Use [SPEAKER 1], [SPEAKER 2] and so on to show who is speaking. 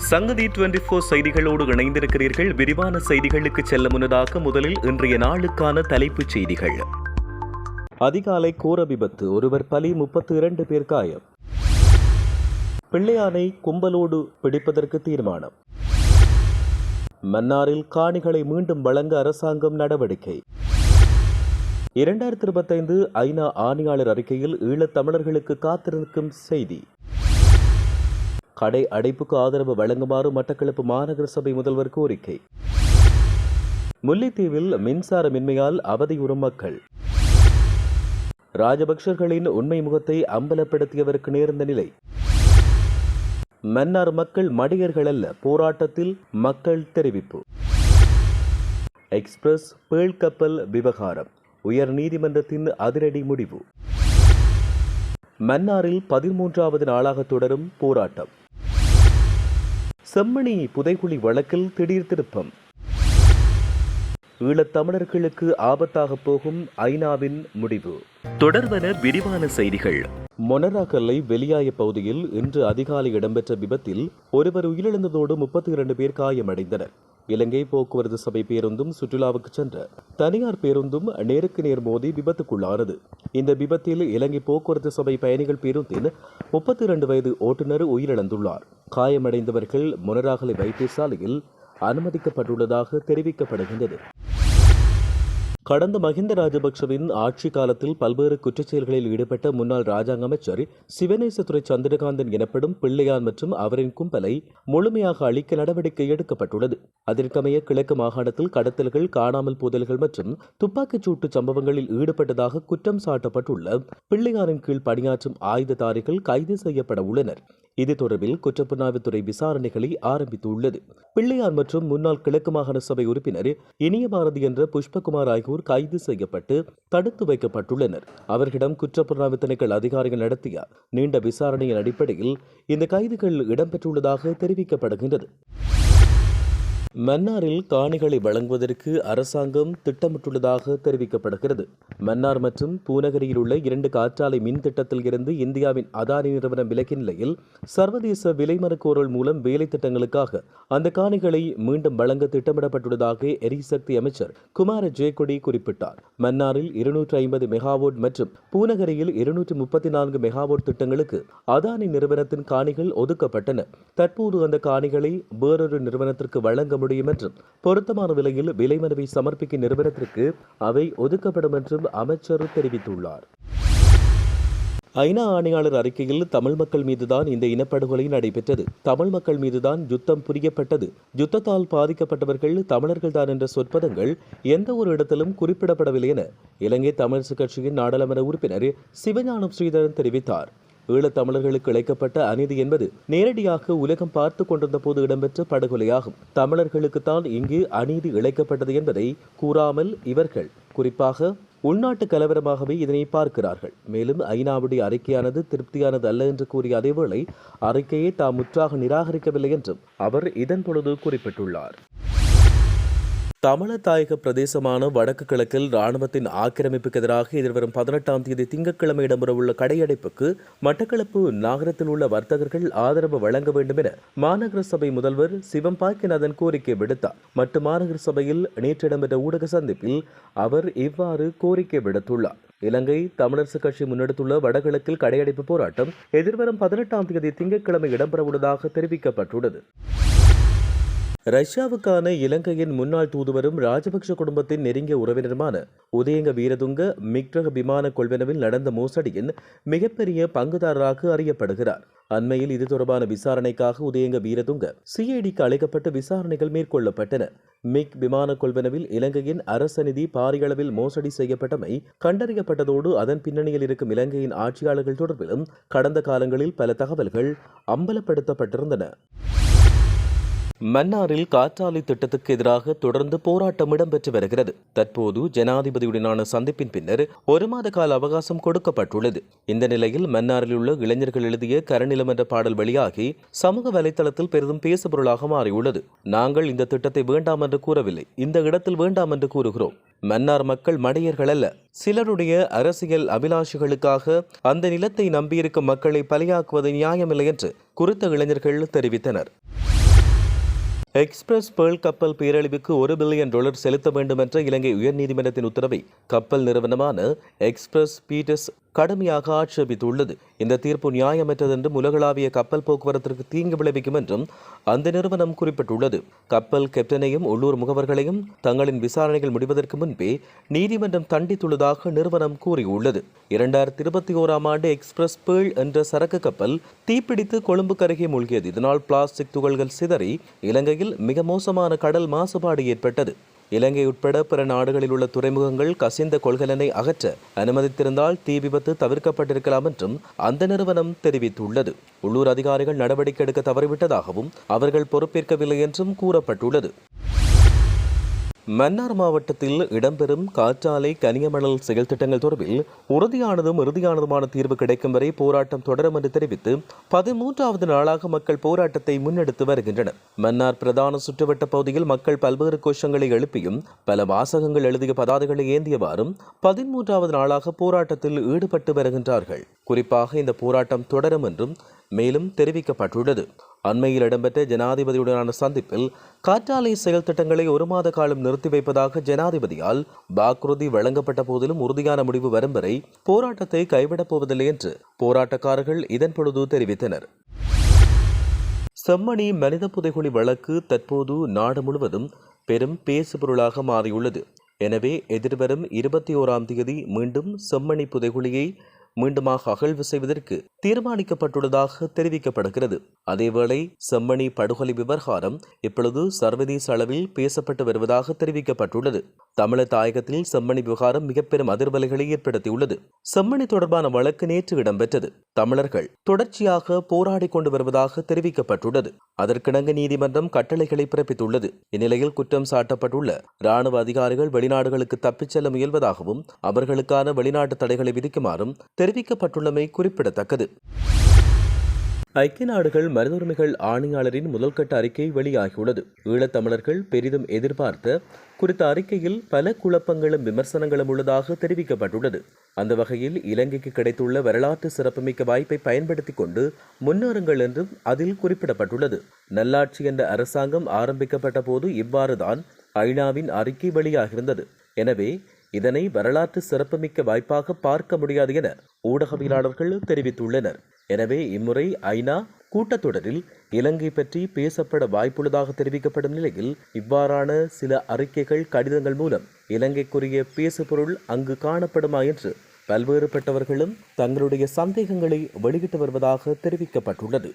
[SPEAKER 1] சங்கதி twenty four செய்திகளோடு இணைந்திருக்கிறீர்கள். விரிவான செய்திகளுக்கு செல்ல முன்னதாக முதலில் இன்றைய நாளுக்கான தலைப்புச் செய்திகள். அதிகாலை கோர விபத்து ஒருவர் பலி முப்பத்தி இரண்டு பேர் காயம். பிள்ளையானை கும்பலோடு பிடிப்பதற்கு தீர்மானம். மன்னாரில் காணிகளை மீண்டும் வழங்க அரசாங்கம் நடவடிக்கை. இரண்டாயிரத்தி இருபத்தைந்து ஐநா ஆணையாளர் அறிக்கையில் ஈழத் தமிழர்களுக்கு காத்திருக்கும் செய்தி. கடை அடைப்புக்கு ஆதரவு வழங்குமாறு மட்டக்களப்பு மாநகர சபை முதல்வர் கோரிக்கை. முல்லைத்தீவில் மின்சாரமின்மையால் அவதியுறும் மக்கள். ராஜபக்சர்களின் உண்மை முகத்தை அம்பலப்படுத்தியவருக்கு நேர்ந்த நிலை. மன்னார் மக்கள் மடியர்கள் அல்ல போராட்டத்தில் மக்கள் தெரிவிப்பு. எக்ஸ்பிரஸ் பேள் கப்பல் விவகாரம் உயர் நீதிமன்றத்தின் அதிரடி முடிவு. மன்னாரில் பதிமூன்றாவது நாளாக தொடரும் போராட்டம். செம்மணி புதைகுழி வழக்கில் திடீர் திருப்பம். ஈழத் தமிழர்களுக்கு ஆபத்தாக போகும் ஐநாவின் முடிவு. தொடர்பன விரிவான செய்திகள். மொனராக்கல்லை வெளியாய பகுதியில் இன்று அதிகாலை இடம்பெற்ற விபத்தில் ஒருவர் உயிரிழந்ததோடு முப்பத்தி இரண்டு பேர் காயமடைந்தனர். இலங்கை போக்குவரத்து சபை பேருந்தும் சுற்றுலாவுக்கு சென்ற தனியார் பேருந்தும் நேருக்கு நேர் மோதி விபத்துக்குள்ளானது. இந்த விபத்தில் இலங்கை போக்குவரத்து சபை பயணிகள் பேருந்தின் முப்பத்தி இரண்டு வயது ஓட்டுநர் உயிரிழந்துள்ளார். காயமடைந்தவர்கள் முனராகலை வைத்தியசாலையில் அனுமதிக்கப்பட்டுள்ளதாக தெரிவிக்கப்படுகின்றது. கடந்த மஹிந்த ராஜபக்சவின் ஆட்சி காலத்தில் பல்வேறு குற்றச்செயல்களில் ஈடுபட்ட முன்னாள் ராஜாங்க அமைச்சர் சிவநேசத்துறை சந்திரகாந்தன் எனப்படும் பிள்ளையான் மற்றும் அவரின் கும்பலை முழுமையாக அழிக்க நடவடிக்கை எடுக்கப்பட்டுள்ளது. அதற்கமைய கிழக்கு மாகாணத்தில் கடத்தல்கள் காணாமல் போதல்கள் மற்றும் துப்பாக்கிச் சூட்டு சம்பவங்களில் ஈடுபட்டதாக குற்றம் சாட்டப்பட்டுள்ள பிள்ளையாரின் கீழ் பணியாற்றும் ஆயுததாரிகள் கைது செய்யப்பட உள்ளனர். இது தொடர்பில் குற்றப்புலனாய்வுத்துறை விசாரணைகளை ஆரம்பித்துள்ளது. பிள்ளையார் மற்றும் முன்னாள் கிழக்கு மாகாண சபை உறுப்பினர் இனிய பாரதி என்ற புஷ்பகுமார் ஆகியோர் கைது செய்யப்பட்டு தடுத்து வைக்கப்பட்டுள்ளனர். அவர்களிடம் குற்றப்புலனாய்வு திணைக்கள் அதிகாரிகள் நடத்திய நீண்ட விசாரணையின் அடிப்படையில் இந்த கைதுகள் இடம்பெற்றுள்ளதாக தெரிவிக்கப்படுகின்றது. மன்னாரில் காணிகளை வழங்குவதற்கு அரசாங்கம் திட்டமிட்டுள்ளதாக தெரிவிக்கப்படுகிறது. மன்னார் மற்றும் பூநகரியில் உள்ள இரண்டு காற்றாலை மின் திட்டத்தில் இருந்து இந்தியாவின் அதானி நிறுவனம் விலகிய நிலையில் சர்வதேச விலைமறுக்கோரல் மூலம் வேலை திட்டங்களுக்காக அந்த காணிகளை மீண்டும் வழங்க திட்டமிடப்பட்டுள்ளதாக எரிசக்தி அமைச்சர் குமார ஜெயக்கொடி குறிப்பிட்டார். மன்னாரில் இருநூற்று ஐம்பது மெகாவோட் மற்றும் பூநகரியில் இருநூற்று முப்பத்தி நான்கு மெகாவோட் திட்டங்களுக்கு அதானி நிறுவனத்தின் காணிகள் ஒதுக்கப்பட்டன. தற்போது அந்த காணிகளை வேறொரு நிறுவனத்திற்கு வழங்க முடியும் என்றும் பொருத்தமான விலையில் விலை மனுவை சமர்ப்பிக்கும் நிறுவனத்திற்கு அவை ஒதுக்கப்படும் என்றும் அமைச்சர் தெரிவித்துள்ளார். ஐநா ஆணையாளர் அறிக்கையில் தமிழ் மக்கள் மீதுதான் இந்த இனப்படுகொலை நடைபெற்றது. தமிழ் மக்கள் மீதுதான் யுத்தம் புரியப்பட்டது. யுத்தத்தால் பாதிக்கப்பட்டவர்கள் தமிழர்கள்தான் என்ற சொற்பதங்கள் எந்த ஒரு இடத்திலும் குறிப்பிடப்படவில்லை என இலங்கை தமிழரசு கட்சியின் நாடாளுமன்ற உறுப்பினர் சிவஞானம் ஸ்ரீதரன் தெரிவித்தார். ஈழத் தமிழர்களுக்கு இழைக்கப்பட்ட அநீதி என்பது நேரடியாக உலகம் பார்த்து கொண்டிருந்த போது இடம்பெற்ற படுகொலையாகும். தமிழர்களுக்குத்தான் இங்கு அநீதி இழைக்கப்பட்டது என்பதை கூறாமல் இவர்கள் குறிப்பாக உள்நாட்டு கலவரமாகவே இதனை பார்க்கிறார்கள். மேலும் ஐநாவுடைய அறிக்கையானது திருப்தியானது அல்ல என்று கூறிய அதேவேளை அறிக்கையை தாம் முற்றாக நிராகரிக்கவில்லை என்றும் அவர் இதன் பொழுது குறிப்பிட்டுள்ளார். தமிழத்தாயக பிரதேசமான வடக்கு கிழக்கில் ராணுவத்தின் ஆக்கிரமிப்புக்கு எதிராக எதிர்வரும் பதினெட்டாம் தேதி திங்கட்கிழமை இடம்பெறவுள்ள கடையடைப்புக்கு மட்டக்களப்பு நகரத்தில் உள்ள வர்த்தகர்கள் ஆதரவு வழங்க வேண்டும் என மாநகர சபை முதல்வர் சிவம் பாக்கியநாதன் கோரிக்கை விடுத்தார். மட்டு மாநகர சபையில் நேற்று இடம்பெற்ற ஊடக சந்திப்பில் அவர் இவ்வாறு கோரிக்கை விடுத்துள்ளார். இலங்கை தமிழரசு கட்சி முன்னெடுத்துள்ள வடகிழக்கில் கடையடைப்பு போராட்டம் எதிர்வரும் பதினெட்டாம் தேதி திங்கட்கிழமை இடம்பெறவுள்ளதாக தெரிவிக்கப்பட்டுள்ளது. ரஷ்யாவுக்கான இலங்கையின் முன்னாள் தூதுவரும் ராஜபக்ஷ குடும்பத்தின் நெருங்கிய உறவினருமான உதயங்க வீரதுங்க மிக்ரக விமான கொள்வனவில் நடந்த மோசடியின் மிகப்பெரிய பங்குதாரராக அறியப்படுகிறார். அண்மையில் இது தொடர்பான விசாரணைக்காக உதயங்க வீரதுங்க சிஐடிக்கு அழைக்கப்பட்டு விசாரணைகள் மேற்கொள்ளப்பட்டன. மிக் விமான கொள்வனவில் இலங்கையின் அரச நிதி பாரியளவில் மோசடி செய்யப்பட்டமை கண்டறியப்பட்டதோடு அதன் பின்னணியில் இருக்கும் இலங்கையின் ஆட்சியாளர்கள் தொடர்பிலும் கடந்த காலங்களில் பல தகவல்கள் அம்பலப்படுத்தப்பட்டிருந்தன. மன்னாரில் காற்றாலை திட்டத்துக்கு எதிராக தொடர்ந்து போராட்டம் இடம்பெற்று வருகிறது. தற்போது ஜனாதிபதியுடனான சந்திப்பின் பின்னர் ஒரு மாத கால அவகாசம் கொடுக்கப்பட்டுள்ளது. இந்த நிலையில் மன்னாரில் உள்ள இளைஞர்கள் எழுதிய கரநிலம் என்ற பாடல் வெளியாகி சமூக வலைதளத்தில் பெரிதும் பேசுபொருளாக மாறியுள்ளது. நாங்கள் இந்த திட்டத்தை வேண்டாம் என்று கூறவில்லை. இந்த இடத்தில் வேண்டாம் என்று கூறுகிறோம். மன்னார் மக்கள் மடையர்கள் அல்ல. சிலருடைய அரசியல் அபிலாஷைகளுக்காக அந்த நிலத்தை நம்பியிருக்கும் மக்களை பலியாக்குவது நியாயமில்லை என்று குறித்த இளைஞர்கள் தெரிவித்தனர். எக்ஸ்பிரஸ் பேர்ல் கப்பல் பேரழிவுக்கு ஒரு பில்லியன் டாலர் செலுத்த வேண்டும் என்ற இலங்கை உயர்நீதிமன்றத்தின் உத்தரவை கப்பல் நிறுவனமான எக்ஸ்பிரஸ் பீட்டர்ஸ் கடுமையாக ஆட்சேபித்துள்ளது. இந்த தீர்ப்பு நியாயமற்றது என்றும் உலகளாவிய கப்பல் போக்குவரத்திற்கு தீங்கு விளைவிக்கும் என்றும் அந்த நிறுவனம் குறிப்பிட்டுள்ளது. கப்பல் கேப்டனையும் உள்ளூர் முகவர்களையும் தங்களின் விசாரணைகள் முடிவதற்கு முன்பே நீதிமன்றம் தண்டித்துள்ளதாக நிறுவனம் கூறியுள்ளது. இரண்டாயிரத்தி இருபத்தி ஓராம் ஆண்டு எக்ஸ்பிரஸ் பேள் என்ற சரக்கு கப்பல் தீப்பிடித்து கொழும்புக்கு அருகே மூழ்கியது. இதனால் பிளாஸ்டிக் துகள்கள் சிதறி இலங்கையில் மிக மோசமான கடல் மாசுபாடு ஏற்பட்டது. இலங்கை உட்பட பிற நாடுகளில் உள்ள துறைமுகங்கள் கசிந்த கொள்கலனை அகற்ற அனுமதித்திருந்தால் தீ விபத்து தவிர்க்கப்பட்டிருக்கலாம் என்றும் அந்த நிறுவனம் தெரிவித்துள்ளது. உள்ளூர் அதிகாரிகள் நடவடிக்கை எடுக்க தவறிவிட்டதாகவும் அவர்கள் பொறுப்பேற்கவில்லை என்றும் கூறப்பட்டுள்ளது. மன்னார் மாவட்டத்தில் இடம்பெறும் காற்றாலை கனியமணல் செயல் திட்டங்கள் தொடர்பில் உறுதியானதும் இறுதியானதுமான தீர்வு கிடைக்கும் வரை போராட்டம் தொடரும் என்று தெரிவித்து பதிமூன்றாவது நாளாக மக்கள் போராட்டத்தை முன்னெடுத்து வருகின்றனர். மன்னார் பிரதான சுற்றுவட்ட பகுதியில் மக்கள் பல்வேறு கோஷங்களை எழுப்பியும் பல வாசகங்கள் எழுதிய பதாதைகளை ஏந்தியவாறும் பதிமூன்றாவது நாளாக போராட்டத்தில் ஈடுபட்டு வருகின்றார்கள். குறிப்பாக இந்த போராட்டம் தொடரும் என்றும் மேலும் தெரிவிக்கப்பட்டுள்ளது. அண்மையில் இடம்பெற்ற ஜனாதிபதியுடனான சந்திப்பில் காற்றாலை செயல் திட்டங்களை ஒரு மாத காலம் நிறுத்தி வைப்பதாக ஜனாதிபதியால் வாக்குறுதி வழங்கப்பட்ட போதிலும் உறுதியான முடிவு வரும் வரை போராட்டத்தை கைவிடப் போவதில்லை என்று போராட்டக்காரர்கள் இதன் பொழுது தெரிவித்தனர். செம்மணி மனித புதைகுழி வழக்கு தற்போது நாடு முழுவதும் பெரும் பேசுபொருளாக மாறியுள்ளது. எனவே எதிர்வரும் இருபத்தி ஓராம் தேதி மீண்டும் செம்மணி புதைகுழியை மீண்டுமாக அகழ்வு செய்வதற்கு தீர்மானிக்கப்பட்டுள்ளதாக தெரிவிக்கப்படுகிறது. அதேவேளை செம்மணி படுகொலை விவகாரம் இப்பொழுது சர்வதேச அளவில் பேசப்பட்டு வருவதாக தெரிவிக்கப்பட்டுள்ளது. தமிழர் தாயகத்தில் செம்மணி விவகாரம் மிக பெரும் அதிர்வலைகளை ஏற்படுத்தியுள்ளது. செம்மணி தொடர்பான வழக்கு நேற்று இடம்பெற்றது. தமிழர்கள் தொடர்ச்சியாக போராடி கொண்டு வருவதாக தெரிவிக்கப்பட்டுள்ளது. அதற்கிணங்க நீதிமன்றம் கட்டளைகளை பிறப்பித்துள்ளது. இந்நிலையில் குற்றம் சாட்டப்பட்டுள்ள ராணுவ அதிகாரிகள் வெளிநாடுகளுக்கு தப்பிச் செல்ல முயல்வதாகவும் அவர்களுக்கான வெளிநாட்டு தடைகளை விதிக்குமாறும் தெரிவிக்கப்பட்டுள்ளமை குறிப்பிடத்தக்கது. ஐக்கிய நாடுகள் மனித உரிமைகள் ஆணையாளரின் முதல்கட்ட அறிக்கை வெளியாகியுள்ளது. ஈழத்தமிழர்கள் பெரிதும் எதிர்பார்த்த குறித்த அறிக்கையில் பல குழப்பங்களும் விமர்சனங்களும் உள்ளதாக தெரிவிக்கப்பட்டுள்ளது. அந்த வகையில் இலங்கைக்கு கிடைத்துள்ள வரலாற்று சிறப்புமிக்க வாய்ப்பை பயன்படுத்திக் கொண்டு முன்னேறுங்கள் என்றும் அதில் குறிப்பிடப்பட்டுள்ளது. நல்லாட்சி என்ற அரசாங்கம் ஆரம்பிக்கப்பட்ட போது இவ்வாறுதான் ஐநாவின் அறிக்கை வெளியாகியிருந்தது. எனவே இதனை வரலாற்று சிறப்புமிக்க வாய்ப்பாக பார்க்க முடியாது என ஊடகவியலாளர்கள் தெரிவித்துள்ளனர். எனவே இம்முறை ஐநா கூட்டத்தொடரில் இலங்கை பற்றி பேசப்பட வாய்ப்புள்ளதாக தெரிவிக்கப்படும் நிலையில் இவ்வாறான சில அறிக்கைகள் கடிதங்கள் மூலம் இலங்கைக்குரிய பேசுபொருள் அங்கு காணப்படுமா என்று பல்வேறுபட்டவர்களும் தங்களுடைய சந்தேகங்களை வெளியிட்டு வருவதாக தெரிவிக்கப்பட்டுள்ளது.